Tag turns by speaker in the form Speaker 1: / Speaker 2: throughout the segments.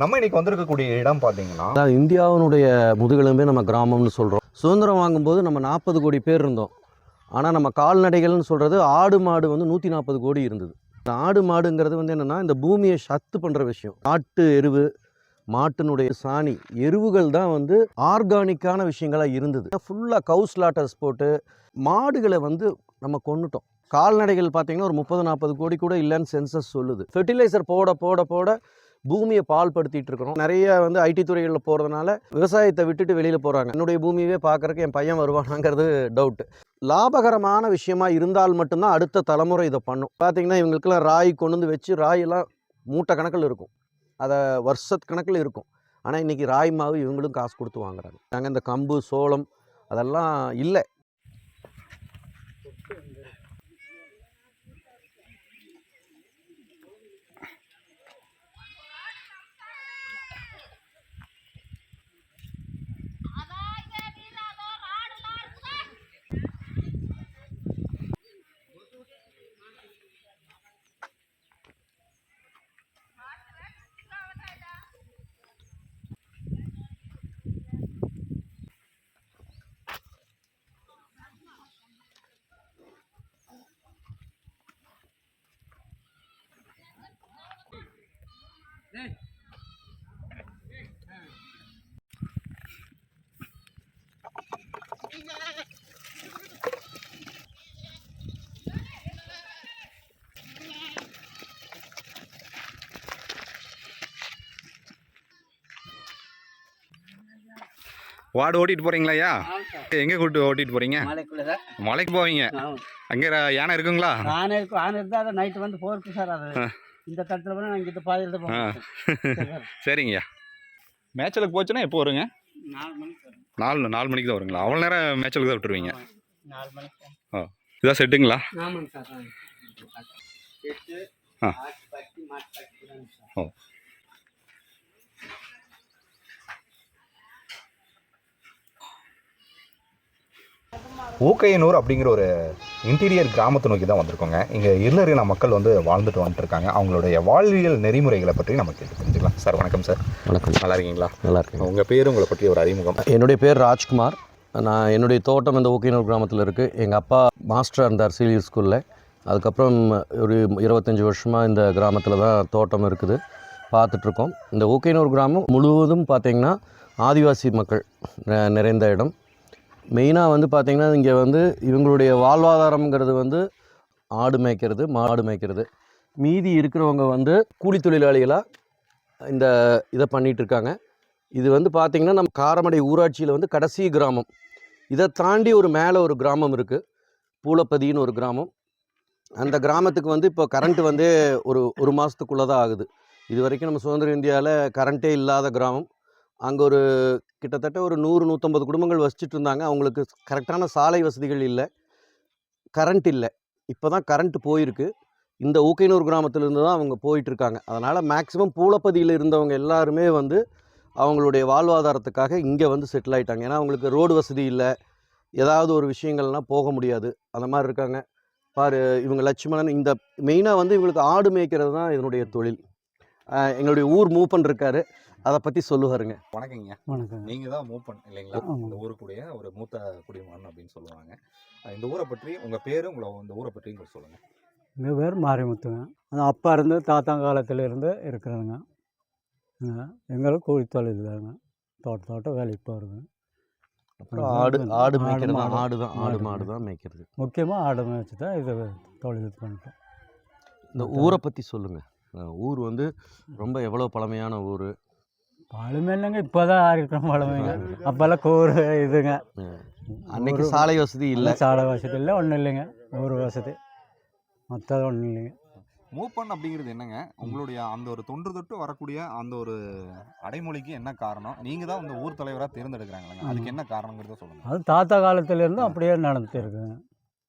Speaker 1: நம்ம இன்னைக்கு வந்திருக்கக்கூடிய இடம் பார்த்தீங்கன்னா
Speaker 2: அதாவது இந்தியாவினுடைய முதுகெலும்பே நம்ம கிராமம்னு சொல்கிறோம் சுதந்திரம் வாங்கும்போது நம்ம நாற்பது கோடி பேர் இருந்தோம். ஆனால் நம்ம கால்நடைகள்னு சொல்கிறது ஆடு மாடு வந்து நூற்றி நாற்பது கோடி இருந்தது. இந்த ஆடு மாடுங்கிறது வந்து என்னென்னா இந்த பூமியை சத்து பண்ணுற விஷயம். ஆட்டு எருவு மாட்டினுடைய சாணி எருவுகள் தான் வந்து ஆர்கானிக்கான விஷயங்களாக இருந்தது. ஃபுல்லாக கவுஸ் லாட்டர்ஸ் போட்டு மாடுகளை வந்து நம்ம கொண்டுட்டோம் கால்நடைகள் பார்த்தீங்கன்னா ஒரு முப்பது நாற்பது கோடி கூட இல்லைன்னு சென்சஸ் சொல்லுது. ஃபெர்டிலைசர் போட போட போட பூமியை பால்படுத்திட்டு இருக்கிறோம். நிறைய வந்து ஐடி துறைகளில் போகிறதுனால விவசாயத்தை விட்டுட்டு வெளியில் போகிறாங்க என்னுடைய பூமியவே பார்க்கறக்கு என் பையன் வருவானாங்கிறது டவுட் லாபகரமான விஷயமா இருந்தால் மட்டும்தான் அடுத்த தலைமுறை இதை பண்ணும். பார்த்தீங்கன்னா இவங்களுக்கெல்லாம் ராய் கொண்டு வந்து வச்சு ராயெல்லாம் மூட்டை கணக்கில் இருக்கும். அதை வருஷத்து கணக்கில் இருக்கும். ஆனால் இன்றைக்கி ராய் மாவு இவங்களும் காசு கொடுத்து வாங்குறாங்க. நாங்கள் இந்த கம்பு சோளம் அதெல்லாம் இல்லை.
Speaker 1: வார்டு ஓட்டிட்டு போறீங்களா ஐயா எங்க கூட்டு ஓட்டிட்டு போறீங்க? மலைக்கு போவீங்க. அங்கே யானை இருக்குங்களா?
Speaker 3: ஆனை இருக்கும் ஆனை இருந்தால் அதை நைட்டு வந்து போருக்கு சார் அது. இந்த தட்டில் போனால் நாங்கள் இந்த பாதையில். போவோம்
Speaker 1: சரிங்கய்யா. மேய்ச்சலுக்கு போச்சுன்னா எப்போ வருங்க?
Speaker 3: நாலு
Speaker 1: நாலு மணிக்கு தான் வருங்களா? அவ்வளோ நேரம் மேய்ச்சலுக்கு தான் விட்டுருவீங்க?
Speaker 3: நாலு மணிக்கு
Speaker 1: இதான் செட்டுங்களா?
Speaker 3: ஆமாங்க சார் எட்டு
Speaker 1: ஆ. ஓ. ஊக்கையனூர் அப்படிங்கிற ஒரு இன்டீரியர் கிராமத்தை நோக்கி தான் வந்திருக்கோங்க. இங்கே இல்லறின மக்கள் வந்து வாழ்ந்துட்டு வந்துட்டு இருக்காங்க அவங்களுடைய வாழ்வியல் நெறிமுறைகளை பற்றி நம்ம கேட்டு தெரிஞ்சுக்கலாம். சார் வணக்கம் சார்.
Speaker 2: வணக்கம்.
Speaker 1: நல்லா இருக்கீங்களா?
Speaker 2: நல்லா இருக்கேன்
Speaker 1: உங்கள் பேர் உங்களை பற்றி ஒரு அறிமுகம்.
Speaker 2: என்னுடைய பேர் ராஜ்குமார். நான் என்னுடைய தோட்டம் இந்த ஊக்கினூர் கிராமத்தில் இருக்குது எங்கள் அப்பா மாஸ்டராக இருந்தார் சீலியர் ஸ்கூலில். அதுக்கப்புறம் ஒரு இருபத்தஞ்சி வருஷமாக இந்த கிராமத்தில் தான் தோட்டம் இருக்குது. பார்த்துட்ருக்கோம் இந்த ஊக்கினூர் கிராமம் முழுவதும் பார்த்திங்கன்னா ஆதிவாசி மக்கள் நிறைந்த இடம். மெயினாக வந்து பார்த்திங்கன்னா இங்கே வந்து இவங்களுடைய வாழ்வாதாரம்ங்கிறது வந்து ஆடு மேய்க்கிறது மாடு மேய்க்கிறது. மீதி இருக்கிறவங்க வந்து கூலி தொழிலாளிகளாக இந்த இதை பண்ணிகிட்ருக்காங்க இது வந்து பார்த்திங்கன்னா நம்ம காரமடை ஊராட்சியில் வந்து கடைசி கிராமம். இதை தாண்டி ஒரு மேலே ஒரு கிராமம் இருக்குது பூலப்பதின்னு ஒரு கிராமம். அந்த கிராமத்துக்கு வந்து இப்போ கரண்ட்டு வந்து ஒரு ஒரு மாதத்துக்குள்ளே தான் ஆகுது. இது வரைக்கும் நம்ம சுதந்திர இந்தியாவில் கரண்ட்டே இல்லாத கிராமம். அங்கே ஒரு கிட்டத்தட்ட ஒரு நூறு நூற்றம்பது குடும்பங்கள் வசிச்சுட்டு இருந்தாங்க. அவங்களுக்கு கரெக்டான சாலை வசதிகள் இல்லை. கரண்ட் இல்லை. இப்போ தான் கரண்ட் போயிருக்கு. இந்த ஊக்கைனூர் கிராமத்திலேருந்து தான் அவங்க போயிட்டுருக்காங்க அதனால் மேக்ஸிமம் பூலப்பதியில் இருந்தவங்க எல்லாருமே வந்து அவங்களுடைய வாழ்வாதாரத்துக்காக இங்கே வந்து செட்டில் ஆயிட்டாங்க. ஏன்னா அவங்களுக்கு ரோடு வசதி இல்லை. ஏதாவது ஒரு விஷயங்கள்லாம் போக முடியாது. அந்த மாதிரி இருக்காங்க. பாரு இவங்க லட்சுமணன் இந்த மெயினாக வந்து இவங்களுக்கு ஆடு மேய்க்கிறது தான் இதனுடைய தொழில். எங்களுடைய ஊர் மூப்பன் இருக்காரு. அதை பற்றி சொல்லுவாருங்க.
Speaker 1: வணக்கங்க.
Speaker 3: வணக்கம்
Speaker 1: நீங்கள் தான் மூவ் பண்ண இல்லைங்களா. இந்த ஊருக்குடைய ஒரு மூத்த குடிமகன் அப்படின்னு சொல்லுவாங்க. இந்த ஊரை பற்றி உங்கள் பேர் உங்களை இந்த ஊரை பற்றி உங்களுக்கு சொல்லுங்கள்
Speaker 3: எங்கள் பேர் மாரிமுத்துங்க. அது அப்பா இருந்து தாத்தா காலத்தில் இருந்து இருக்கிறதுங்க. எங்களுக்கு கூலி தொழில் தாங்க. தோட்ட தோட்டம் வேலைக்கு போகிறது
Speaker 2: அப்புறம் ஆடு ஆடு மேய்க்கிறது
Speaker 3: மாடு.
Speaker 2: ஆடு தான் ஆடு
Speaker 3: மாடு.
Speaker 2: மாடு தான் மேய்க்கிறது.
Speaker 3: முக்கியமாக ஆடு மேய்ச்சி தான் இது தொழில் இது பண்ணிட்டோம்
Speaker 2: இந்த ஊரை பற்றி சொல்லுங்கள் ஊர் வந்து ரொம்ப எவ்வளோ பழமையான ஊர்.
Speaker 3: பழமை இல்லைங்க இப்போ தான் இருக்கிற பழமைங்க அப்போல்லாம் கூறு இதுங்க.
Speaker 2: அன்னைக்கு சாலை வசதி இல்லை.
Speaker 3: சாலை வசதி இல்லை ஒன்றும் இல்லைங்க. ஊர் வசதி. மற்றது ஒன்றும் இல்லைங்க.
Speaker 1: மூப்பன் அப்படிங்கிறது என்னங்க? உங்களுடைய அந்த ஒரு தொன்று தொட்டு வரக்கூடிய அந்த ஒரு அடைமொழிக்கு என்ன காரணம்? நீங்க தான் இந்த ஊர் தலைவராக தேர்ந்தெடுக்கிறாங்களங்க அதுக்கு என்ன காரணங்கிறத சொல்லுங்க.
Speaker 3: அது தாத்தா காலத்துலேருந்து அப்படியே நடந்துட்டு இருக்குங்க.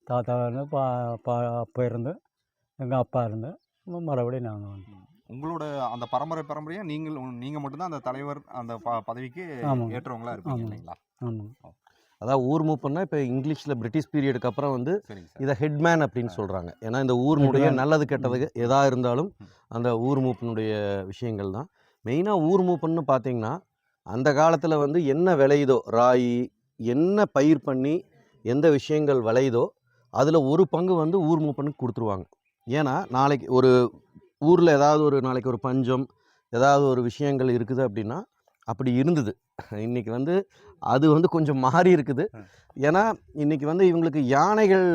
Speaker 3: தாத்தா இருந்து பா பா அப்பா இருந்து எங்கள் அப்பா இருந்து மறுபடியும் நாங்கள் வந்துட்டோம்
Speaker 1: உங்களோட அந்த பரம்பரை பரம்பரையா நீங்கள் நீங்க மட்டும்தான் அந்த தலைவர் அந்த ப- பதவிக்கு. ஏற்றவங்களா இருப்பீங்க.
Speaker 2: இல்லைங்களா? அதான் ஊர் மூப்பன்னா இப்போ இங்கிலீஷில் பிரிட்டிஷ் பீரியடுக்கு அப்புறம் வந்து இதை ஹெட்மேன் அப்படின்னு சொல்கிறாங்க ஏன்னா இந்த ஊரினுடைய. நல்லது கெட்டது எதாக இருந்தாலும். அந்த ஊர் மூப்பனுடைய விஷயங்கள் தான். மெயினாக ஊர் மூப்பன்னு பார்த்தீங்கன்னா அந்த காலத்தில் வந்து என்ன விளையுதோ ராகி என்ன பயிர் பண்ணி எந்த விஷயங்கள் விளையுதோ அதில் ஒரு பங்கு வந்து ஊர் மூப்பனுக்கு கொடுத்துருவாங்க. ஏன்னா நாளைக்கு ஒரு ஊரில் ஏதாவது ஒரு நாளைக்கு ஒரு பஞ்சம் ஏதாவது ஒரு விஷயங்கள் இருக்குது அப்படின்னா அப்படி இருந்தது. இன்றைக்கி வந்து அது வந்து கொஞ்சம் மாறி இருக்குது. ஏன்னா இன்றைக்கி வந்து இவங்களுக்கு யானைகள்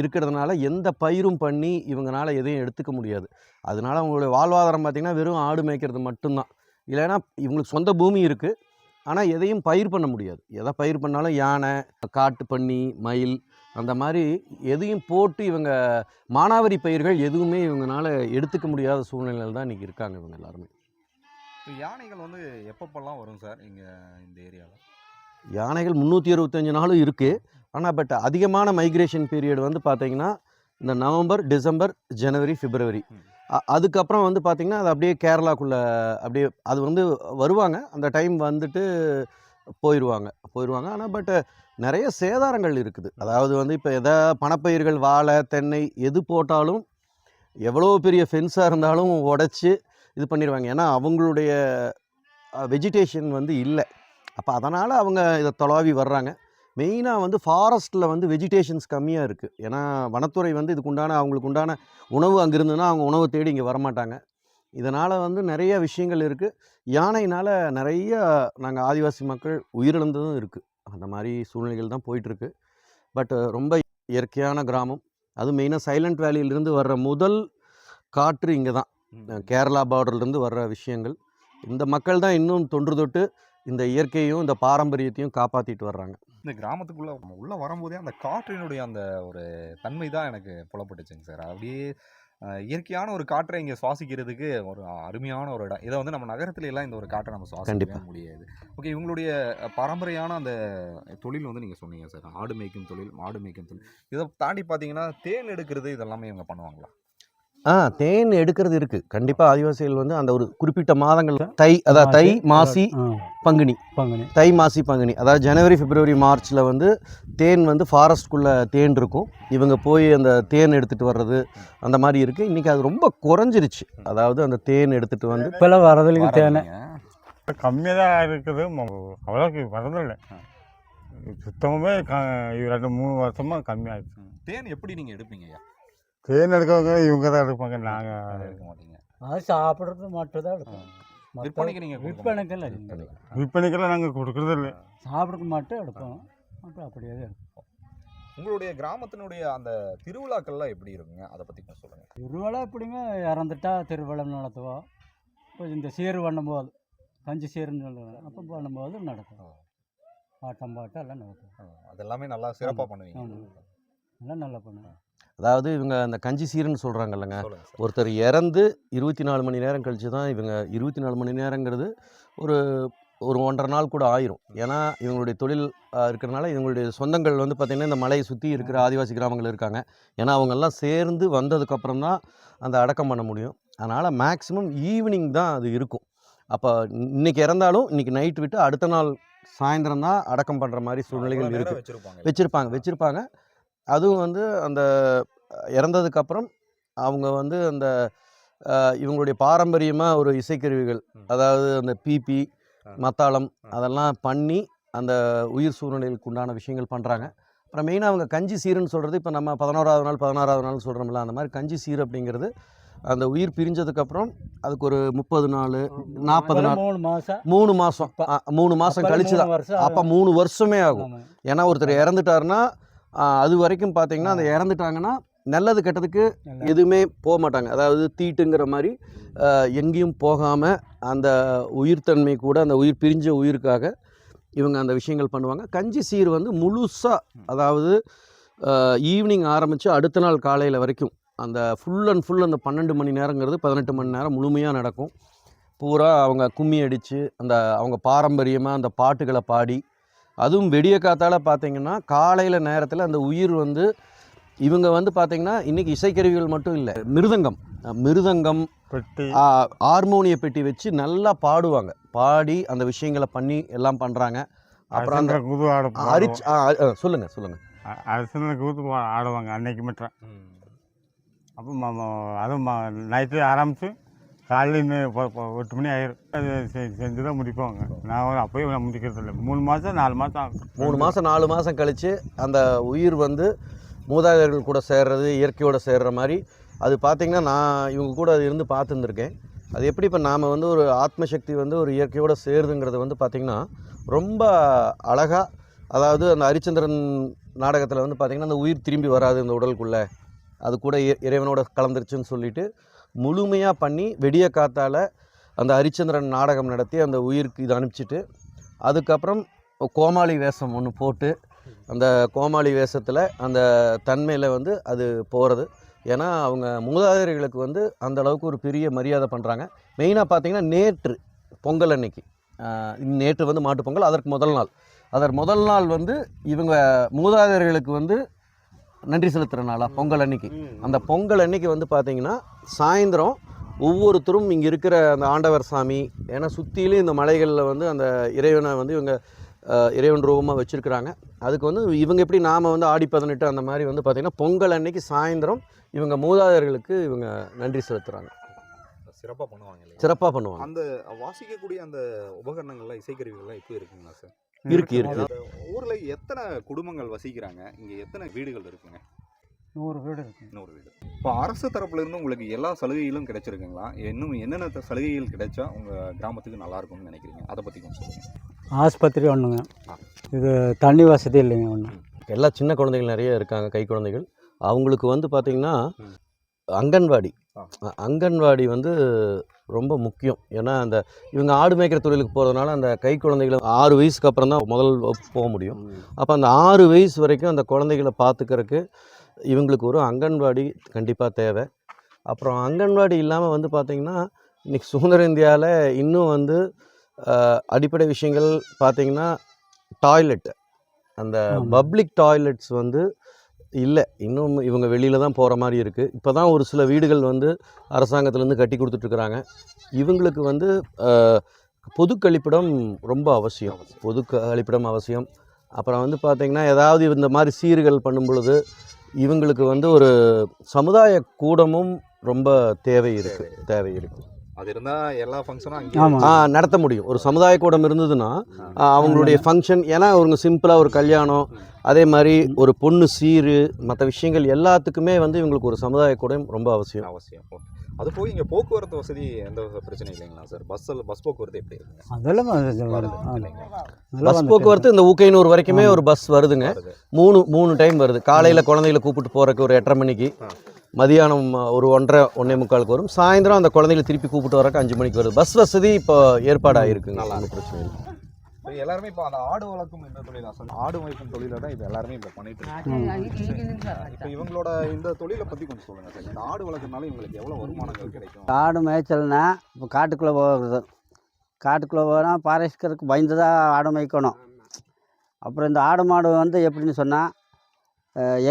Speaker 2: இருக்கிறதுனால எந்த பயிரும் பண்ணி இவங்கனால எதையும் எடுத்துக்க முடியாது. அதனால அவங்களுடைய வாழ்வாதாரம் பார்த்திங்கன்னா வெறும் ஆடு மேய்க்கிறது மட்டும்தான். இல்லைன்னா இவங்களுக்கு சொந்த பூமி இருக்குது ஆனால் எதையும் பயிர் பண்ண முடியாது. எதை பயிர் பண்ணாலும் யானை காட்டு பன்னி மயில் அந்த மாதிரி எதையும் போட்டு இவங்க மானாவாரி பயிர்கள் எதுவுமே இவங்கனால எடுத்துக்க முடியாத சூழ்நிலையில் தான் இன்றைக்கி இருக்காங்க இவங்க எல்லாருமே.
Speaker 1: இப்போ யானைகள் வந்து எப்பப்பெல்லாம் வரும் சார் இங்கே இந்த ஏரியாவில்
Speaker 2: யானைகள் முந்நூற்றி அறுபத்தஞ்சு நாளும் இருக்குது ஆனால் பட் அதிகமான மைக்ரேஷன் பீரியட் வந்து பார்த்தீங்கன்னா இந்த நவம்பர் டிசம்பர் ஜனவரி பிப்ரவரி. அதுக்கப்புறம் வந்து பார்த்திங்கன்னா அது அப்படியே கேரளாக்குள்ளே அப்படியே அது வந்து வருவாங்க. அந்த டைம் வந்துட்டு போயிடுவாங்க போயிடுவாங்க ஆனால் பட் நிறைய சேதாரங்கள் இருக்குது. அதாவது வந்து இப்போ எதா பணப்பயிர்கள் வாழை தென்னை எது போட்டாலும் எவ்வளோ பெரிய ஃபென்ஸாக இருந்தாலும் உடச்சி இது பண்ணிடுவாங்க ஏன்னா அவங்களுடைய வெஜிடேஷன் வந்து இல்லை. அப்போ அதனால் அவங்க இதை தொலாவி வர்றாங்க. மெயினாக வந்து ஃபாரஸ்ட்டில் வந்து வெஜிடேஷன்ஸ் கம்மியாக இருக்குது ஏன்னா வனத்துறை வந்து இதுக்கு உண்டான அவங்களுக்கு உண்டான உணவு அங்கே இருந்ததுன்னா அவங்க உணவு தேடி இங்கே வரமாட்டாங்க. இதனால் வந்து நிறைய விஷயங்கள் இருக்குது யானையினால் நிறைய நாங்கள் ஆதிவாசி மக்கள் உயிரிழந்ததும் இருக்குது அந்த மாதிரி சூழ்நிலைகள் தான் போயிட்டுருக்கு. பட் ரொம்ப இயற்கையான கிராமம். அது மெயினாக சைலண்ட் வேலியிலிருந்து வர்ற முதல் காற்று இங்கே தான். கேரளா பார்டர்லேருந்து வர்ற விஷயங்கள். இந்த மக்கள் தான் இன்னும் தொன்று தொட்டு இந்த இயற்கையும் இந்த பாரம்பரியத்தையும் காப்பாற்றிட்டு வர்றாங்க.
Speaker 1: இந்த கிராமத்துக்குள்ள உள்ள வரும்போதே அந்த காற்றினுடைய அந்த ஒரு தன்மை தான் எனக்கு புலப்பட்டுச்சுங்க சார். அப்படியே இயற்கையான ஒரு காற்றை இங்கே சுவாசிக்கிறதுக்கு ஒரு அருமையான ஒரு இடம். இதை வந்து நம்ம நகரத்துல எல்லாம் இந்த ஒரு காற்றை நம்ம சுவாசிக்கவே
Speaker 2: கண்டிப்பா.
Speaker 1: முடியாது. ஓகே இவங்களுடைய பாரம்பரியான அந்த தொழில் வந்து நீங்கள் சொன்னீங்க சார். ஆடு மேய்க்கும் தொழில் மாடு மேய்க்கும் தொழில். இதை தாண்டி பார்த்தீங்கன்னா தேன் எடுக்கிறது இதெல்லாமே இவங்க பண்ணுவாங்களா?
Speaker 2: ஆ தேன் எடுக்கிறது இருக்குது கண்டிப்பாக ஆதிவாசிகள் வந்து அந்த ஒரு குறிப்பிட்ட மாதங்கள் தை அதாவது தை மாசி பங்குனி.
Speaker 3: பங்குனி.
Speaker 2: தை மாசி பங்குனி. அதாவது ஜனவரி பிப்ரவரி மார்ச்சில் வந்து தேன் வந்து ஃபாரஸ்ட்குள்ளே தேன் இருக்கும். இவங்க போய் அந்த தேன் எடுத்துகிட்டு வர்றது அந்த மாதிரி இருக்குது இன்றைக்கி அது ரொம்ப குறைஞ்சிருச்சு. அதாவது அந்த தேன் எடுத்துகிட்டு வந்து
Speaker 3: இப்போல்லாம் வரதில்லைங்க. தேனை.
Speaker 4: கம்மியாக தான் இருக்குது அவ்வளோக்கு வரதில்லை. சுத்தமாகவே ரெண்டு மூணு வருஷமாக கம்மியாகிடுச்சு.
Speaker 1: தேன் எப்படி நீங்கள் எடுப்பீங்க ஐயா?
Speaker 4: தேன் எடுக்கவங்க இவங்க தான் எடுப்பாங்க நாங்கள்
Speaker 1: எடுக்க மாட்டீங்க.
Speaker 3: அது சாப்பிட்றது மட்டும் தான் எடுப்போம் மத்த
Speaker 1: விற்பனைக்கு நீங்கள்
Speaker 3: விற்பனைக்கெல்லாம் இல்லை.
Speaker 2: விற்பனைக்கு.
Speaker 4: விற்பனைக்கெல்லாம் நாங்கள் கொடுக்குறது இல்லை.
Speaker 3: சாப்பிட்றதுக்கு மட்டும் எடுப்போம். அப்புறம் அப்படியே தான் எடுப்போம்.
Speaker 1: உங்களுடைய கிராமத்தினுடைய அந்த திருவிழாக்கள்லாம் எப்படி இருக்குங்க? அதை பற்றி கொஞ்சம் சொல்லுங்கள்
Speaker 3: திருவிழா எப்படிங்க? இறந்துட்டா திருவிழா நடத்துவோம். இப்போ இந்த சீர் பண்ணும்போது கஞ்சி சீர்னு சொல்லுவாங்க. அப்போ பண்ணும்போது நடக்கும். ஆட்டம் பாட்டம் எல்லாம் நடக்கும்.
Speaker 1: அது எல்லாமே நல்லா சிறப்பாக. பண்ணுவீங்க.
Speaker 3: எல்லாம் நல்லா பண்ணுவோம்.
Speaker 2: அதாவது இவங்க அந்த கஞ்சி சீருன்னு சொல்கிறாங்க இல்லைங்க ஒருத்தர் இறந்து இருபத்தி நாலு மணி நேரம் கழிச்சு தான் இவங்க இருபத்தி நாலு மணி நேரங்கிறது ஒரு ஒரு ஒன்றரை நாள் கூட ஆயிரும். ஏன்னா இவங்களுடைய தொழில் இருக்கிறனால இவங்களுடைய சொந்தங்கள் வந்து பார்த்திங்கன்னா இந்த மலையை சுற்றி இருக்கிற ஆதிவாசி கிராமங்கள் இருக்காங்க. ஏன்னா அவங்கெல்லாம் சேர்ந்து வந்ததுக்கப்புறம் தான் அந்த அடக்கம் பண்ண முடியும். அதனால் மேக்ஸிமம் ஈவினிங் தான் அது இருக்கும். அப்போ இன்னைக்கு இறந்தாலும் இன்னைக்கு நைட் விட்டு அடுத்த நாள் சாயந்தரம் தான் அடக்கம் பண்ணுற மாதிரி சூழ்நிலைகள் இருக்குது
Speaker 1: வச்சிருப்பாங்க
Speaker 2: வச்சுருப்பாங்க வச்சுருப்பாங்க. அதுவும் வந்து அந்த இறந்ததுக்கப்புறம் அவங்க வந்து அந்த இவங்களுடைய பாரம்பரியமாக ஒரு இசைக்கருவிகள். அதாவது அந்த பிபி. மத்தாளம். அதெல்லாம் பண்ணி அந்த உயிர் சூழ்நிலைகளுக்கு உண்டான விஷயங்கள் பண்ணுறாங்க அப்புறம் மெயினாக அவங்க கஞ்சி சீருன்னு சொல்கிறது இப்போ நம்ம பதினோராவது நாள் பதினாறாவது நாள் சொல்கிறோம்ல அந்த மாதிரி கஞ்சி சீர் அப்படிங்கிறது அந்த உயிர் பிரிஞ்சதுக்கப்புறம் அதுக்கு ஒரு முப்பது நாள் நாற்பது நாள்
Speaker 3: மூணு மாதம்
Speaker 2: மூணு மாதம் மூணு மாதம்
Speaker 3: அப்புறம்
Speaker 2: கழிச்சு தான் அப்போ. மூணு வருஷமே ஆகும். ஏன்னா ஒருத்தர் இறந்துட்டாருன்னா அது வரைக்கும் பார்த்தீங்கன்னா அந்த இறந்துட்டாங்கன்னா நல்லது கெட்டதுக்கு எதுவுமே போக மாட்டாங்க. அதாவது தீட்டுங்கிற மாதிரி எங்கேயும் போகாமல் அந்த உயிர்த்தன்மை கூட அந்த உயிர் பிரிஞ்ச உயிருக்காக இவங்க அந்த விஷயங்கள் பண்ணுவாங்க. கஞ்சி சீர் வந்து முழுசாக அதாவது ஈவினிங் ஆரம்பித்து அடுத்த நாள் காலையில் வரைக்கும் அந்த ஃபுல் அண்ட் ஃபுல் அந்த பன்னெண்டு மணி நேரங்கிறது பதினெட்டு மணி நேரம் முழுமையாக நடக்கும். பூரா அவங்க கும்மி அடித்து அந்த அவங்க பாரம்பரியமாக அந்த பாட்டுகளை பாடி அதுவும் விடிய காத்தால பார்த்தீங்கன்னா காலையில் நேரத்தில் அந்த உயிர் வந்து இவங்க வந்து பார்த்தீங்கன்னா இன்றைக்கி இசைக்கருவிகள் மட்டும் இல்லை மிருதங்கம். மிருதங்கம்
Speaker 4: பெட்டி.
Speaker 2: ஹார்மோனிய பெட்டி வச்சு நல்லா பாடுவாங்க. பாடி அந்த விஷயங்களை பண்ணி எல்லாம் பண்ணுறாங்க அப்புறம் அந்த
Speaker 4: ஆட
Speaker 2: அரிச் ஆ, ஆ, சொல்லுங்க சொல்லுங்க.
Speaker 4: அரசன கூத்து ஆடுவாங்க அன்னைக்கு மட்டும். அப்போ அதுவும் நைட்டு ஆரம்பித்து காலையில் இன்னும் எட்டு மணி ஆயிரும். அது செஞ்சு தான் முடிப்பாங்க. நான் அப்போயும் நான் முடிக்கிறது இல்லை. மூணு மாதம் நாலு மாதம் ஆகும்.
Speaker 2: மூணு மாதம் நாலு மாதம் கழித்து அந்த உயிர் வந்து மூதாதையர்கள் கூட சேர்றது இயற்கையோட சேர்ற மாதிரி. அது பார்த்திங்கன்னா நான் இவங்க கூட அது இருந்து பார்த்துருந்துருக்கேன் அது எப்படி இப்போ நாம் வந்து ஒரு ஆத்மசக்தி வந்து ஒரு இயற்கையோட சேருதுங்கிறது வந்து பார்த்திங்கன்னா ரொம்ப அழகாக அதாவது அந்த ஹரிச்சந்திரன் நாடகத்தில் வந்து பார்த்திங்கன்னா அந்த உயிர் திரும்பி வராது இந்த உடலுக்குள்ளே. அது கூட இறை- இறைவனோட கலந்துருச்சுன்னு சொல்லிட்டு முழுமையாக பண்ணி வெடிய காத்தால் அந்த ஹரிச்சந்திரன் நாடகம் நடத்தி அந்த உயிருக்கு இது அனுப்பிச்சிட்டு அதுக்கப்புறம் கோமாளி வேஷம் ஒன்று போட்டு அந்த கோமாளி வேஷத்தில் அந்த தன்மையில் வந்து அது போகிறது ஏன்னா அவங்க மூதாதையர்களுக்கு வந்து அந்த அளவுக்கு ஒரு பெரிய மரியாதை பண்ணுறாங்க மெயினாக பார்த்திங்கன்னா நேற்று பொங்கல் அன்னைக்கு. நேற்று வந்து மாட்டுப் பொங்கல் அதற்கு முதல் நாள். அதற்கு முதல் நாள் வந்து இவங்க மூதாதையர்களுக்கு வந்து நன்றி செலுத்துகிற நாளா பொங்கல் அன்னைக்கு. அந்த பொங்கல் அன்னைக்கு வந்து பார்த்தீங்கன்னா சாயந்தரம் ஒவ்வொருத்தரும் இங்கே இருக்கிற அந்த ஆண்டவர் சாமி ஏன்னா சுற்றிலும் இந்த மலைகளில் வந்து அந்த இறைவனை வந்து இவங்க இறைவன் ரூபமாக வச்சுருக்கிறாங்க. அதுக்கு வந்து இவங்க எப்படி நாம் வந்து ஆடி பதினெட்டு அந்த மாதிரி வந்து பார்த்திங்கன்னா பொங்கல் அன்னைக்கு சாயந்தரம் இவங்க மூதாதையர்களுக்கு இவங்க நன்றி செலுத்துகிறாங்க
Speaker 1: சிறப்பாக பண்ணுவாங்க
Speaker 2: சிறப்பாக பண்ணுவாங்க.
Speaker 1: அந்த வாசிக்கக்கூடிய அந்த உபகரணங்கள்லாம் இசைக்கருவிகள்லாம் இப்போ இருக்குங்களா சார்?
Speaker 2: இருக்கு இருக்கு.
Speaker 1: ஊர்ல எத்தனை குடும்பங்கள் வசிக்கிறாங்க? இங்க எத்தனை வீடுகள் இருக்குங்க?
Speaker 3: நூறு வீடு இருக்கு.
Speaker 1: இன்னொரு வீடு. இப்போ அரசு தரப்புல இருந்து உங்களுக்கு எல்லா சலுகைகளும் கிடைச்சிருக்குங்களா? இன்னும் என்னென்ன சலுகைகள் கிடைச்சா உங்க கிராமத்துக்கு நல்லா இருக்கும்னு நினைக்கிறீங்க? அதை பத்தி கொஞ்சம் சொல்லுங்க.
Speaker 3: ஆஸ்பத்திரி ஒன்றுங்க. இது தண்ணி வசதி இல்லைங்க ஒன்று
Speaker 2: எல்லா சின்ன குழந்தைகள் நிறைய இருக்காங்க கை குழந்தைகள். அவங்களுக்கு வந்து பார்த்திங்கன்னா. அங்கன்வாடி. அங்கன்வாடி வந்து ரொம்ப முக்கியம். ஏன்னா அந்த இவங்க ஆடு மேய்க்கிற தொழிலுக்கு போகிறதுனால அந்த கை குழந்தைகளை ஆறு வயசுக்கு அப்புறம் தான் முதல் போக முடியும். அப்போ அந்த ஆறு வயசு வரைக்கும் அந்த குழந்தைகளை பார்த்துக்கறக்கு இவங்களுக்கு ஒரு அங்கன்வாடி கண்டிப்பாக தேவை. அப்புறம் அங்கன்வாடி இல்லாமல் வந்து பார்த்திங்கன்னா இன்றைக்கி சுதந்திர இந்தியாவில் இன்னும் வந்து அடிப்படை விஷயங்கள் பார்த்திங்கன்னா டாய்லெட் அந்த. பப்ளிக் டாய்லெட்ஸ் வந்து இல்லை இன்னும் இவங்க வெளியில் தான் போகிற மாதிரி இருக்குது இப்போ தான் ஒரு சில வீடுகள் வந்து அரசாங்கத்துலேருந்து கட்டி கொடுத்துட்ருக்குறாங்க. இவங்களுக்கு வந்து பொது கழிப்பிடம் ரொம்ப அவசியம். பொது கழிப்பிடம் அவசியம். அப்புறம் வந்து பார்த்திங்கன்னா ஏதாவது இந்த மாதிரி சீர்கள் பண்ணும் பொழுது இவங்களுக்கு வந்து ஒரு சமுதாய கூடமும் ரொம்ப தேவை இருக்குது தேவை இருக்குது
Speaker 1: அது இருந்தா எல்லா ஃபங்க்ஷனும்
Speaker 2: ஆ நடத்த முடியும். ஒரு சமுதாய கூடம் இருந்ததுன்னா அவங்களுடைய ஃபங்க்ஷன் ஏன்னா அவங்க சிம்பிளாக ஒரு கல்யாணம் அதே மாதிரி ஒரு பொண்ணு சீரு மற்ற விஷயங்கள் எல்லாத்துக்குமே வந்து இவங்களுக்கு ஒரு சமுதாய கூடம் ரொம்ப அவசியம்.
Speaker 1: அவசியம். அது போய் இங்க போக்குவரத்து வசதி எந்த பிரச்சனையும் இல்லைங்களா சார்? பஸ் பஸ் போக்குவரத்து எப்படி இருக்குங்க
Speaker 2: பஸ் போக்குவரத்து இந்த ஊக்கைனூர் வரைக்குமே ஒரு பஸ் வருதுங்க.
Speaker 1: வருது.
Speaker 2: மூணு மூணு டைம் வருது. காலையில் குழந்தைகளை கூப்பிட்டு போகிறக்கு ஒரு எட்டரை மணிக்கு. மதியானம் ஒரு ஒன்றரை ஒன்றே முக்காலுக்கு வரும். சாயந்தரம் அந்த குழந்தைகளை திருப்பி கூப்பிட்டு வரக்கு அஞ்சு மணிக்கு வருது. பஸ் வசதி இப்போ ஏற்பாடாக இருக்குங்க பிரச்சனை இல்லை.
Speaker 1: இப்ப எல்லாருமே இப்போ அந்த ஆடு வளர்க்கும் இந்த தொழிலா சார்? ஆடு வளர்க்கும் தொழிலை தான் இப்போ எல்லாருமே இப்போ பண்ணிட்டு இருக்காங்க. இப்போ இவங்களோட இந்த தொழிலை பத்தி கொஞ்சம் சொல்லுங்க சார். இந்த ஆடு வளர்க்கறதுனால இவங்களுக்கு எவ்வளவு வருமானங்கள் கிடைக்கும்?
Speaker 5: ஆடு மேய்ச்சல்னா இப்போ காட்டுக்குள்ளே போகிறது காட்டுக்குள்ளே போனால் ஃபாரஸ்ட்காருக்கு பயந்து தான் ஆடு மேய்க்கணும். அப்புறம் இந்த ஆடு மாடு வந்து எப்படின்னு சொன்னால்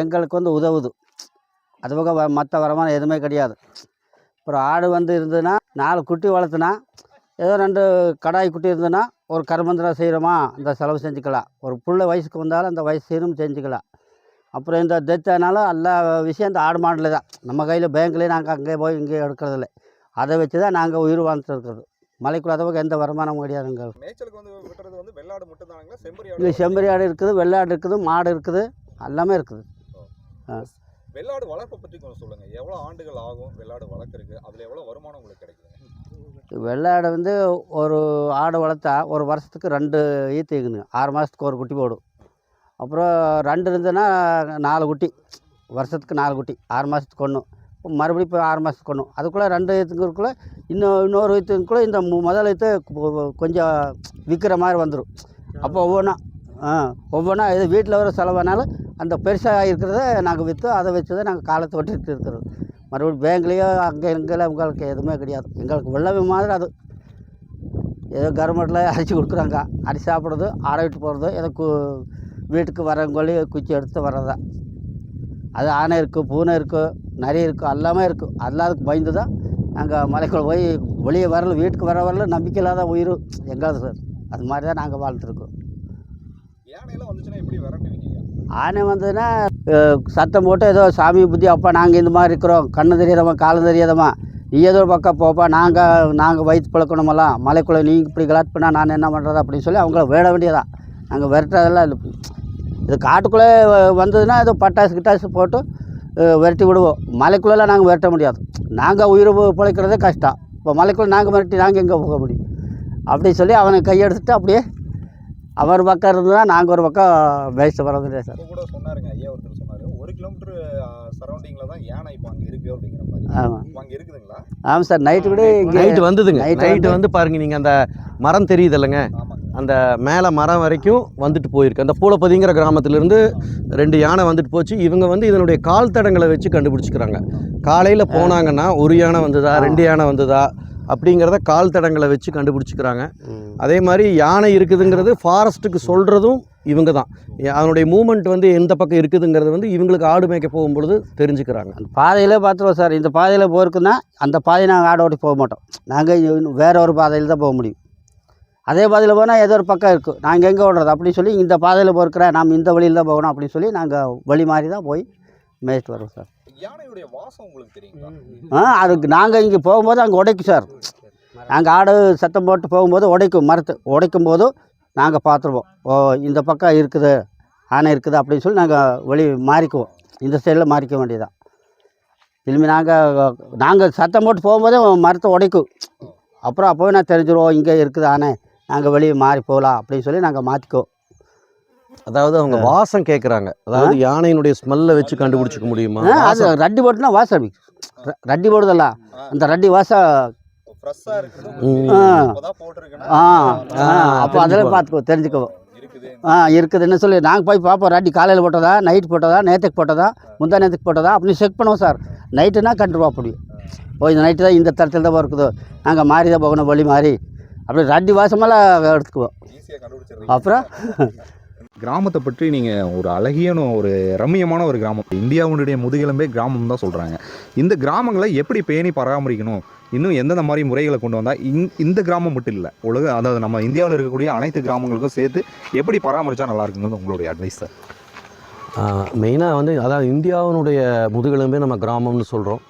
Speaker 5: எங்களுக்கு வந்து உதவுது. அது போக வ மற்ற வருமானம் எதுவுமே கிடையாது. அப்புறம் ஆடு வந்து இருந்ததுன்னா நாலு குட்டி வளர்த்துனா ஏதோ ரெண்டு கடாய் குட்டி இருந்ததுன்னா ஒரு கருமந்திரம் செய்கிறோமா? இந்த செலவு செஞ்சுக்கலாம். ஒரு புள்ள வயசுக்கு வந்தாலும் அந்த வயசு செய்யணும் செஞ்சுக்கலாம். அப்புறம் இந்த டெத் ஆனாலும் எல்லா விஷயம் இந்த ஆடு மாடில் தான். நம்ம கையில் பேங்க்லேயே நாங்கள் அங்கே போய் இங்கே எடுக்கிறதில்ல. அதை வச்சு தான் நாங்கள் உயிர் வாழ்ந்துட்டு இருக்கிறது. மலைக்குள்ள அளவுக்கு எந்த வருமானமும் கிடையாதுங்க. இல்லை செம்பரி ஆடு இருக்குது வெள்ளாடு இருக்குது மாடு இருக்குது எல்லாமே இருக்குது.
Speaker 1: வெள்ளாடு வளர்ப்பை பற்றி கொஞ்சம் சொல்லுங்க. எவ்வளவு ஆண்டுகள் ஆகும் வெள்ளாடு வளர்க்கறதுக்கு? அதுல எவ்வளவு வருமானம் உங்களுக்கு கிடைக்குது
Speaker 5: வெள்ளாடு வந்து ஒரு ஆடு வளர்த்தா ஒரு வருஷத்துக்கு ரெண்டு ஈத்துக்குங்க ஆறு மாதத்துக்கு ஒரு குட்டி போடும். அப்புறம் ரெண்டு இருந்ததுன்னா நாலு குட்டி. வருஷத்துக்கு நாலு குட்டி. ஆறு மாதத்துக்கு ஒன்று மறுபடியும் இப்போ ஆறு மாதத்துக்கு ஒன்று அதுக்குள்ளே ரெண்டு ஈத்துக்குள்ளே இன்னும் இன்னொரு ஈத்துக்குள்ளே இந்த முதல் ஈத்து கொஞ்சம் விற்கிற மாதிரி வந்துடும் அப்போ ஒவ்வொன்றா ஒவ்வொன்றா இது வீட்டில் வர செலவானாலும் அந்த பெருசாக இருக்கிறத நாங்கள் விற்று அதை வச்சு தான் நாங்கள் காலத்தை ஒட்டிட்டு இருக்கிறது. மறுபடியும் பேங்க்லேயோ அங்கே இங்கெல்லாம் உங்களுக்கு எதுவுமே கிடையாது. எங்களுக்கு வெள்ளவே மாதிரி அது. ஏதோ கவர்மெண்ட்டில் அரிசி கொடுக்குறாங்க. அரிசி சாப்பிட்றது ஆடைவிட்டு போகிறது ஏதோ கு வீட்டுக்கு வரவங்களே குச்சி எடுத்து வர்றதா. அது ஆனை இருக்குது பூனை இருக்குது நிறைய இருக்குது எல்லாமே இருக்குது எல்லாத்துக்கும் பயந்து தான் நாங்கள் மலைக்குள்ள போய் வெளியே வரல வீட்டுக்கு வர வரல நம்பிக்கை இல்லாத உயிர் எங்காவது சார் அது மாதிரி தான் நாங்கள் வாழ்ந்துருக்கோம்
Speaker 1: யானையெல்லாம் வந்துச்சுன்னா எப்படி விரட்டுவீங்க?
Speaker 5: ஆனை வந்ததுன்னா சத்தம் போட்டு ஏதோ சாமி புத்தி அப்பா நாங்கள் இந்த மாதிரி இருக்கிறோம். கண்ணு தெரியாதம்மா காலம் தெரியாதம்மா. நீ ஏதோ ஒரு பக்கம் போப்பா நாங்கள் நாங்கள் வயிற்று பழக்கணுமெல்லாம். மலைக்குள்ளே நீ இப்படி கலாட் பண்ணால் நான் என்ன பண்ணுறது அப்படின்னு சொல்லி அவங்கள விட வேண்டியதான் நாங்கள் விரட்டுறதெல்லாம் இல்லை. இது காட்டுக்குள்ளே வ- வந்ததுன்னா ஏதோ பட்டாசு கிட்டாசு போட்டு விரட்டி விடுவோம். மலைக்குள்ளெல்லாம் நாங்கள் விரட்ட முடியாது. நாங்கள் உயிர் பிழைக்கிறதே கஷ்டம். இப்போ மலைக்குள்ளே நாங்கள் விரட்டி நாங்கள் எங்கே போக முடியும்? அப்படி சொல்லி அவனை கையெடுத்துட்டு அப்படியே அவர் பக்கம் இருந்ததுன்னா நாங்கள் ஒரு பக்கம் பேசிட்டு வர்றது சார்.
Speaker 1: கூட சொன்னாருங்க ஐயா ஒருத்தர் சொன்னாரு ஒரு கிலோமீட்டர் சரௌண்டிங்ல தான் யானை இப்போ அங்க இருக்கு அப்படிங்கிற மாதிரி.
Speaker 5: ஆமாம்
Speaker 1: இப்போ அங்க இருக்குதுங்களா?
Speaker 5: ஆமாம் சார் நைட்டு கூட இங்கே
Speaker 2: நைட்டு வந்ததுங்க. நைட்டு
Speaker 5: வந்து-
Speaker 2: வந்து பாருங்க நீங்கள் அந்த மரம் தெரியுது இல்லைங்க? அந்த மேலே மரம் வரைக்கும் வந்துட்டு போயிருக்கு. அந்த பூலப்பதிங்கிற கிராமத்திலேருந்து ரெண்டு யானை வந்துட்டு போச்சு. இவங்க வந்து இதனுடைய கால் தடங்களை வச்சு கண்டுபிடிச்சிக்கிறாங்க. காலையில் போனாங்கன்னா ஒரு யானை வந்ததா ரெண்டு யானை வந்ததா அப்படிங்கிறத கால் தடங்களை வச்சு கண்டுபிடிச்சிக்கிறாங்க. அதே மாதிரி யானை இருக்குதுங்கிறது ஃபாரஸ்ட்டுக்கு சொல்கிறதும் இவங்க தான் அதனுடைய மூமெண்ட் வந்து எந்த பக்கம் இருக்குதுங்கிறது வந்து இவங்களுக்கு ஆடு மேய்க்க போகும்பொழுது தெரிஞ்சுக்கிறாங்க.
Speaker 5: அந்த பாதையிலே பார்த்துருவோம் சார். இந்த பாதையில் போயிருக்குன்னா அந்த பாதையை நாங்கள் ஆட ஓட்டி போக மாட்டோம். நாங்கள் வேற ஒரு பாதையில் தான் போக முடியும். அதே பாதையில் போனால் ஏதோ ஒரு பக்கம் இருக்குது நாங்கள் எங்கே ஓடுறது? அப்படின்னு சொல்லி இந்த பாதையில் போயிருக்கிற நாம் இந்த வழியில் தான் போகணும் அப்படின்னு சொல்லி நாங்கள் வழி மாறி தான் போய் மேய்ச்சிட்டு வரோம் சார்.
Speaker 1: யானையுடைய வாசம் உங்களுக்கு தெரியுங்களா?
Speaker 5: ஆ அதுக்கு நாங்கள் இங்கே போகும்போது அங்கே உடைக்கும் சார். நாங்கள் ஆடு சத்தம் போட்டு போகும்போது உடைக்கும் மரத்து உடைக்கும் போது நாங்கள் பார்த்துருவோம். ஓ இந்த பக்கம் இருக்குது ஆனை இருக்குது அப்படின்னு சொல்லி நாங்கள் வழி மாறிக்குவோம். இந்த சைடில் மாறிக்க வேண்டியதான் திரும்பி நாங்கள் நாங்கள் சத்தம் போட்டு போகும்போதே மரத்தை உடைக்கும். அப்புறம் அப்போவே நான் தெரிஞ்சிருவோம் இங்கே இருக்குது ஆனை நாங்கள் வெளியே மாறி போகலாம் அப்படின்னு சொல்லி நாங்கள் மாற்றிக்குவோம்
Speaker 2: அதாவது அவங்க வாசம் கேட்குறாங்க அதாவது யானையினுடைய ஸ்மெல்லை வச்சு கண்டுபிடிச்சிக்க முடியுமா?
Speaker 5: அது ரட்டி போட்டுனா வாசம். ர- ரட்டி போடுதல்ல. அந்த ரட்டி வாசம். ஆ. ஆ அப்போ அதில்
Speaker 2: தெரிஞ்சுக்குவோம்.
Speaker 5: பார்த்துக்கோ
Speaker 1: இருக்குது.
Speaker 5: ஆ இருக்குதுன்னு சொல்லி நாங்கள் போய் பார்ப்போம் ராட்டி காலையில் போட்டதா நைட் போட்டதா நேற்றுக்கு போட்டதா முந்தா நேற்றுக்கு போட்டதா அப்படி செக் பண்ணுவோம் சார். நைட்டுனா கண்டுருவோம் அப்படி. ஓ இந்த நைட்டு தான் இந்த தரத்தில் தான் இருக்குது. நாங்கள் மாறி தான் போகணும் வழி மாறி. அப்படி ராட்டி வாசமெல்லாம் எடுத்துக்குவோம். அப்புறம்?
Speaker 1: கிராமத்தை பற்றி நீங்கள் ஒரு அழகியான ஒரு ரம்மியமான ஒரு கிராமம். இந்தியாவுடைய முதுகெலும்பே கிராமம் தான் சொல்கிறாங்க இந்த கிராமங்களை எப்படி பேணி பராமரிக்கணும்? இன்னும் எந்தெந்த மாதிரி முறைகளை கொண்டு வந்தால் இந் இந்த கிராமம் மட்டும் இல்லை உலக அதாவது நம்ம இந்தியாவில் இருக்கக்கூடிய அனைத்து கிராமங்களுக்கும் சேர்த்து எப்படி பராமரித்தா நல்லா இருக்குங்கிறது உங்களுடைய அட்வைஸ் சார்
Speaker 2: மெயினாக வந்து அதாவது இந்தியாவினுடைய முதுகெலும்பே நம்ம கிராமம்னு சொல்கிறோம்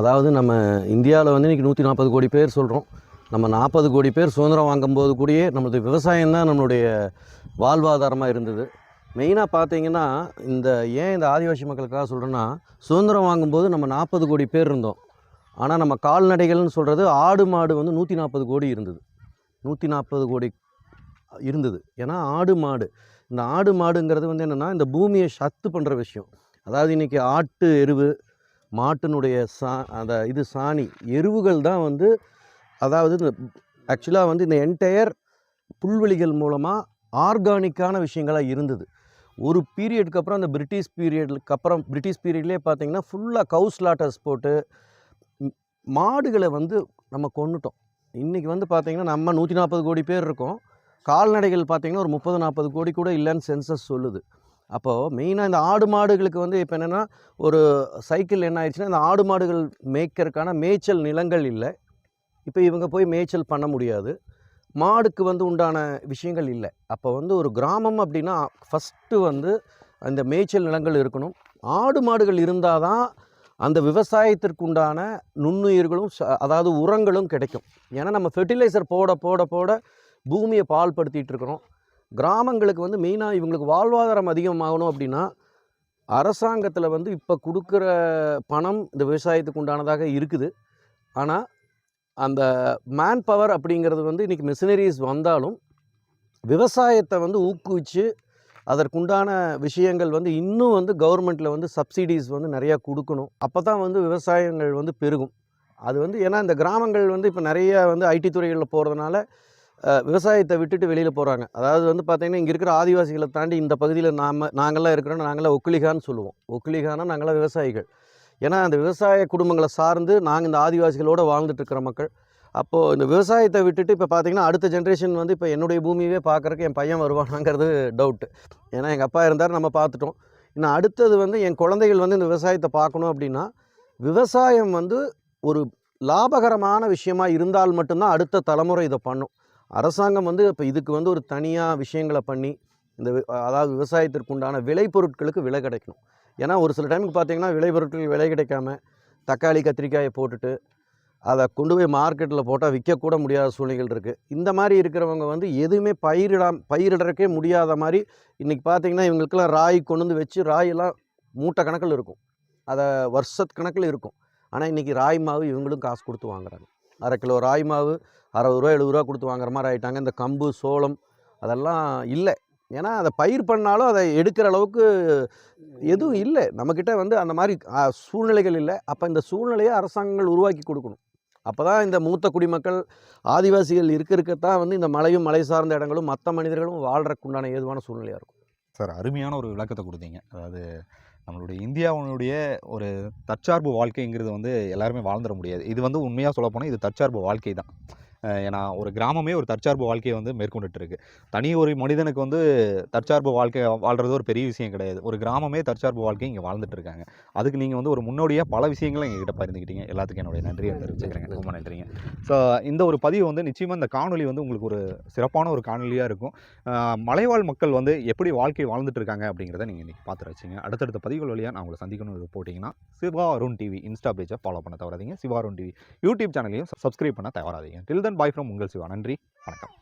Speaker 2: அதாவது நம்ம இந்தியாவில் வந்து இன்றைக்கி நூற்றி நாற்பது கோடி பேர் சொல்கிறோம் நம்ம நாற்பது கோடி பேர் சுதந்திரம் வாங்கும்போது கூடயே நம்மளது விவசாயம் தான் நம்மளுடைய வாழ்வாதாரமாக இருந்தது. மெயினாக பார்த்தீங்கன்னா இந்த ஏன் இந்த ஆதிவாசி மக்களுக்காக சொல்கிறேன்னா சுதந்திரம் வாங்கும்போது நம்ம நாற்பது கோடி பேர் இருந்தோம். ஆனால் நம்ம கால்நடைகள்னு சொல்கிறது ஆடு மாடு வந்து நூற்றி நாற்பது கோடி இருந்தது. நூற்றி நாற்பது கோடி இருந்தது. ஏன்னா ஆடு மாடு. இந்த ஆடு மாடுங்கிறது வந்து என்னென்னா இந்த பூமியை சத்து பண்ணுற விஷயம். அதாவது இன்றைக்கி ஆட்டு எருவு மாட்டினுடைய சா அந்த இது சாணி எருவுகள் தான் வந்து அதாவது இந்த ஆக்சுவலாக வந்து இந்த என்டையர் புல்வெளிகள் மூலமாக ஆர்கானிக்கான விஷயங்களாக இருந்தது. ஒரு பீரியடுக்கு அப்புறம் அந்த பிரிட்டிஷ் பீரியடுக்கு அப்புறம் பிரிட்டிஷ் பீரியட்லேயே பார்த்தீங்கன்னா ஃபுல்லாக கவுஸ் லாட்டர்ஸ் போட்டு மாடுகளை வந்து நம்ம கொண்டுட்டோம் இன்றைக்கி வந்து பார்த்திங்கன்னா நம்ம நூற்றி நாற்பது கோடி பேர் இருக்கோம். கால்நடைகள் பார்த்திங்கன்னா ஒரு முப்பது நாற்பது கோடி கூட இல்லைன்னு சென்சஸ் சொல்லுது. அப்போது மெயினாக இந்த ஆடு மாடுகளுக்கு வந்து இப்போ என்னென்னா ஒரு சைக்கிள் என்ன ஆயிடுச்சுன்னா இந்த ஆடு மாடுகள் மேய்க்கிறதுக்கான மேய்ச்சல் நிலங்கள் இல்லை. இப்போ இவங்க போய் மேய்ச்சல் பண்ண முடியாது. மாடுக்கு வந்து உண்டான விஷயங்கள் இல்லை. அப்போ வந்து ஒரு கிராமம் அப்படின்னா ஃபஸ்ட்டு வந்து அந்த மேய்ச்சல் நிலங்கள் இருக்கணும். ஆடு மாடுகள் இருந்தால் தான் அந்த விவசாயத்திற்கு உண்டான நுண்ணுயிர்களும் ச- அதாவது உரங்களும் கிடைக்கும். ஏன்னா நம்ம ஃபெர்டிலைசர் போட போட போட பூமியை பால்படுத்திட்டு இருக்கிறோம். கிராமங்களுக்கு வந்து மெயினாக இவங்களுக்கு வாழ்வாதாரம் அதிகமாகணும் அப்படின்னா அரசாங்கத்தில் வந்து இப்போ கொடுக்குற பணம் இந்த விவசாயத்துக்கு உண்டானதாக இருக்குது. ஆனால் அந்த மேன் பவர் அப்படிங்கிறது வந்து இன்றைக்கி மிஷினரிஸ் வந்தாலும் விவசாயத்தை வந்து ஊக்குவிச்சு அதற்குண்டான விஷயங்கள் வந்து இன்னும் வந்து கவர்மெண்ட்டில் வந்து சப்சிடிஸ் வந்து நிறையா கொடுக்கணும். அப்போ தான் வந்து விவசாயங்கள் வந்து பெருகும். அது வந்து ஏன்னா இந்த கிராமங்கள் வந்து இப்போ நிறைய வந்து ஐடி துறைகளில் போகிறதுனால விவசாயத்தை விட்டுட்டு வெளியில் போகிறாங்க அதாவது வந்து பார்த்திங்கன்னா இங்கே இருக்கிற ஆதிவாசிகளை தாண்டி இந்த பகுதியில் நாம் நாங்கள்லாம் இருக்கிறோம் நாங்களாம் ஒக்குலிகான்னு சொல்லுவோம். ஒக்குலிகானா நாங்களாம் விவசாயிகள். ஏன்னா அந்த விவசாய குடும்பங்களை சார்ந்து நாங்கள் இந்த ஆதிவாசிகளோடு வாழ்ந்துட்டு இருக்கிற மக்கள். அப்போது இந்த விவசாயத்தை விட்டுட்டு இப்போ பார்த்தீங்கன்னா அடுத்த ஜென்ரேஷன் வந்து இப்போ என்னுடைய பூமியவே பார்க்குறக்கு என் பையன் வருவானாங்கிறது டவுட்டு ஏன்னா எங்கள் அப்பா இருந்தார் நம்ம பார்த்துட்டோம் இன்னும் அடுத்தது வந்து என் குழந்தைகள் வந்து இந்த விவசாயத்தை பார்க்கணும் அப்படின்னா விவசாயம் வந்து ஒரு லாபகரமான விஷயமா இருந்தால் மட்டும்தான் அடுத்த தலைமுறை இதை பண்ணும். அரசாங்கம் வந்து இப்போ இதுக்கு வந்து ஒரு தனியாக விஷயங்களை பண்ணி இந்த அதாவது விவசாயத்திற்கு உண்டான விளைபொருட்களுக்கு விலை கிடைக்கணும். ஏன்னா ஒரு சில டைமுக்கு பார்த்தீங்கன்னா விளைபொருட்கள் விலை கிடைக்காம தக்காளி கத்திரிக்காயை போட்டுட்டு அதை கொண்டு போய் மார்க்கெட்டில் போட்டால் விற்கக்கூட முடியாத சூழ்நிலைகள் இருக்குது இந்த மாதிரி இருக்கிறவங்க வந்து எதுவுமே பயிரிடாம பயிரிடறக்கே முடியாத மாதிரி இன்றைக்கி பார்த்தீங்கன்னா இவங்களுக்கெல்லாம் ராய் கொண்டு வந்து வச்சு ராயெல்லாம் மூட்டை கணக்கில் இருக்கும். அதை வருஷத்து கணக்கில் இருக்கும். ஆனால் இன்றைக்கி ராய் மாவு இவங்களும் காசு கொடுத்து வாங்குறாங்க. அரை கிலோ ராய் மாவு அறுபது ரூபா எழுபது ரூபா கொடுத்து வாங்குற மாதிரி ஆகிட்டாங்க இந்த கம்பு சோளம் அதெல்லாம் இல்லை. ஏன்னா அதை பயிர் பண்ணாலும் அதை எடுக்கிற அளவுக்கு எதுவும் இல்லை. நம்மக்கிட்ட வந்து அந்த மாதிரி சூழ்நிலைகள் இல்லை. அப்போ இந்த சூழ்நிலையை அரசாங்கங்கள் உருவாக்கி கொடுக்கணும். அப்போ தான் இந்த மூத்த குடிமக்கள் ஆதிவாசிகள் இருக்க இருக்கத்தான் வந்து இந்த மலையும் மலை சார்ந்த இடங்களும் மற்ற மனிதர்களும் வாழ்றதுக்கு உண்டான ஏதுவான சூழ்நிலையாக இருக்கும்.
Speaker 1: சார் அருமையான ஒரு விளக்கத்தை கொடுத்தீங்க. அதாவது நம்மளுடைய இந்தியாவினுடைய ஒரு தற்சார்பு வாழ்க்கைங்கிறது வந்து எல்லாருமே வாழ்ந்துட முடியாது. இது வந்து உண்மையாக சொல்ல போனால் இது தற்சார்பு வாழ்க்கை தான். ஏன்னா ஒரு கிராமமே ஒரு தற்சார்பு வாழ்க்கையை வந்து மேற்கொண்டுட்டு இருக்கு தனி ஒரு மனிதனுக்கு வந்து தற்சார்பு வாழ்க்கை வாழ்றது ஒரு பெரிய விஷயம் கிடையாது. ஒரு கிராமமே தற்சார்பு வாழ்க்கை இங்கே வாழ்ந்துட்டு இருக்காங்க அதுக்கு நீங்கள் வந்து ஒரு முன்னோடியாக பல விஷயங்களை எங்ககிட்ட பகிர்ந்துக்கிட்டீங்க. எல்லாத்துக்கும் என்னுடைய நன்றியை தெரிவிச்சுக்கிறேங்க. ரொம்ப நன்றிங்க. ஸோ இந்த ஒரு பதிவு வந்து நிச்சயமாக இந்த காணொலி வந்து உங்களுக்கு ஒரு சிறப்பான ஒரு காணொலியாக இருக்கும். மலைவாழ் மக்கள் வந்து எப்படி வாழ்க்கை வாழ்ந்துட்டு இருக்காங்க அப்படிங்கிறத நீங்கள் இன்றைக்கி பார்த்து வச்சிங்க அடுத்தடுத்த பதிவுகள் வழியாக நான் உங்களை சந்திக்கணும் போட்டிங்கன்னா சிவா அருண் டிவி இன்ஸ்டா பேஜை ஃபாலோ பண்ண தவறாதீங்க. சிவா அருண் டிவி யூடியூப் சேனலையும் சப்ஸ்கிரைப் பண்ண தவறாதீங்க. டில் தன் பாய் ஃப்ரம் உங்கள் சிவா. நன்றி. வணக்கம்.